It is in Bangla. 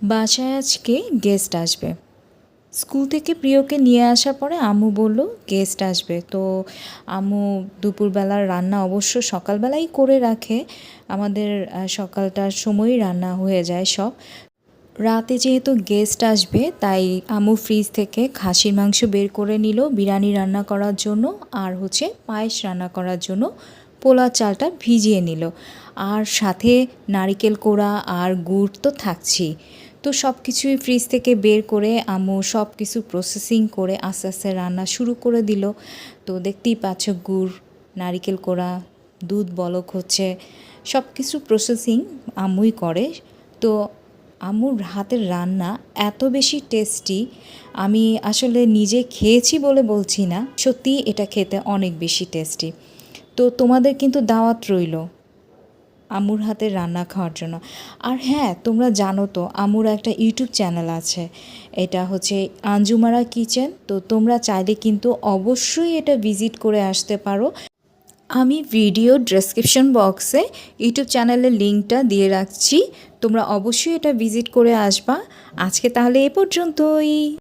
বাসায় আজকে গেস্ট আসবে। স্কুল থেকে প্রিয়কে নিয়ে আসার পরে আম্মু বলল গেস্ট আসবে। তো আম্মু দুপুরবেলার রান্না অবশ্য সকালবেলাই করে রাখে। আমাদের সকালটার সময়ই রান্না হয়ে যায় সব। রাতে যেহেতু গেস্ট আসবে, তাই আম্মু ফ্রিজ থেকে খাসির মাংস বের করে নিল বিরিয়ানি রান্না করার জন্য আর হচ্ছে পায়েস রান্না করার জন্য পোলা চালটা ভিজিয়ে নিল। আর সাথে নারিকেল কোড়া আর গুড় তো থাকছেই। তো সব কিছুই ফ্রিজ থেকে বের করে আম্মু সব কিছু প্রসেসিং করে আস্তে আস্তে রান্না শুরু করে দিল। তো দেখতেই পাচ্ছ গুড়, নারিকেল কোড়া, দুধ বলক হচ্ছে সব কিছু প্রসেসিং আম্মুই করে। তো আম্মুর হাতের রান্না এত বেশি টেস্টি আমি আসলে নিজে খেয়েছি বলে বলছি না সত্যি এটা খেতে অনেক বেশি টেস্টি তো তোমাদের কিন্তু দাওয়াত রইল। আমুর হাতে রান্না খাওয়ার জন্য। আর হ্যাঁ তোমরা জানো তো, আমুর একটা ইউটিউব চ্যানেল আছে। এটা হচ্ছে আঞ্জুমারা কিচেন। তো তোমরা চাইলে কিন্তু অবশ্যই এটা ভিজিট করে আসতে পারো। আমি ভিডিও ডেসক্রিপশন বক্সে ইউটিউব চ্যানেলের লিঙ্কটা দিয়ে রাখছি। তোমরা অবশ্যই এটা ভিজিট করে আসবা। আজকে তাহলে এ পর্যন্তই।